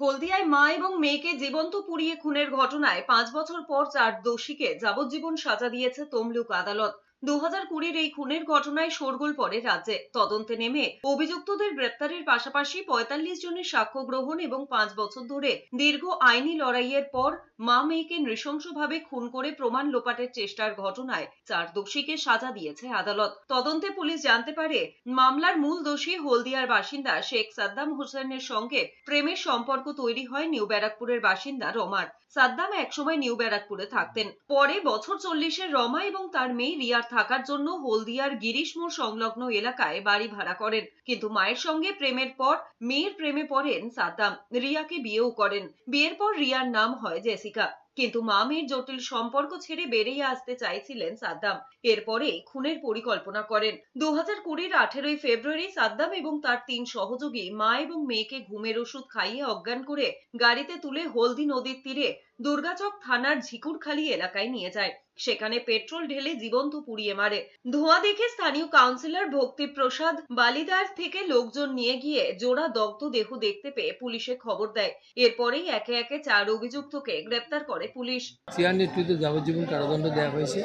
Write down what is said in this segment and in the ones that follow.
হলদিয়ায় মা এবং মেয়েকে জীবন্ত পুড়িয়ে খুনের ঘটনায় পাঁচ বছর পর চার দোষীকে যাবজ্জীবন সাজা দিয়েছে তমলুক আদালত। দু হাজার কুড়ির এই খুনের ঘটনায় শোরগোল পড়ে রাজ্যে। তদন্তে নেমে অভিযুক্তদের গ্রেপ্তারের পাশাপাশি পঁয়তাল্লিশ জনের সাক্ষ্য গ্রহণ এবং পাঁচ বছর ধরে দীর্ঘ আইনি লড়াইয়ের পর মা মেয়েকে নৃশংসভাবে খুন করে প্রমাণ লোপাটের চেষ্টার ঘটনায় চার দোষীকে সাজা দিয়েছে আদালত। তদন্তে পুলিশ জানতে পারে, মামলার মূল দোষী হলদিয়ার বাসিন্দা শেখ সাদ্দাম হোসেনের সঙ্গে প্রেমের সম্পর্ক তৈরি হয় নিউ ব্যারাকপুরের বাসিন্দা রমার। সাদ্দাম একসময় নিউ ব্যারাকপুরে থাকতেন। পরে বছর চল্লিশের রমা এবং তার মেয়ে রিয়ার থাকার জন্য হলদিয়ার গিরিশ সংলগ্ন এলাকায় বাড়ি ভাড়া করেন। কিন্তু মায়ের সঙ্গে প্রেমের পর মেয়ের প্রেমে পড়েন সাদ্দাম। রিয়াকে বিয়েও করেন। বিয়ের পর রিয়ার নাম হয় জেসিকা। কিন্তু মা মেয়ের জটিল সম্পর্ক ছেড়ে বেরিয়ে আসতে চাইছিলেন সাদ্দাম। এরপরে খুনের পরিকল্পনা করেন। দু হাজার কুড়ির আঠেরোই ফেব্রুয়ারি সাদ্দাম এবং তার তিন সহযোগী, মা এবং মেয়েকে ঘুমের ওষুধ খাইয়ে অজ্ঞান করে গাড়িতে তুলে হলদি নদীর তীরে দুর্গাচক থানার ঝিকুরখালি এলাকায় নিয়ে যায়। সেখানে পেট্রোল ঢেলে জীবন্ত পুড়িয়ে মারে। ধোঁয়া দেখে স্থানীয় কাউন্সিলর ভক্তি প্রসাদ বালিদার থেকে লোকজন নিয়ে গিয়ে জোড়া দগ্ধ দেহ দেখতে পেয়ে পুলিশে খবর দেয়। এরপরেই একে একে চার অভিযুক্তকে গ্রেপ্তার করে। পুলিশ। চেয়ার নেতৃত্বে যাবজ্জীবন কারাদণ্ড দেওয়া হয়েছে।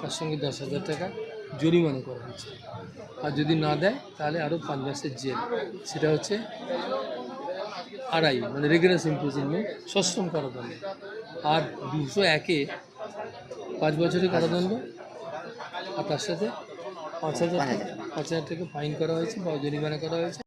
তার সঙ্গে দশ হাজার টাকা জরিমানা করা হয়েছে। আর যদি না দেয় তাহলে আরও পাঁচ মাসের জেল। সেটা হচ্ছে আড়াই মানে রেগুলার ইমপ্রিজনমেন্ট সশ্রম কারাদণ্ড। আর দুশো একে পাঁচ বছরের কারাদণ্ড। আর তার সাথে পাঁচ হাজার। পাঁচ হাজার টাকা ফাইন করা হয়েছে বা জরিমানা করা হয়েছে।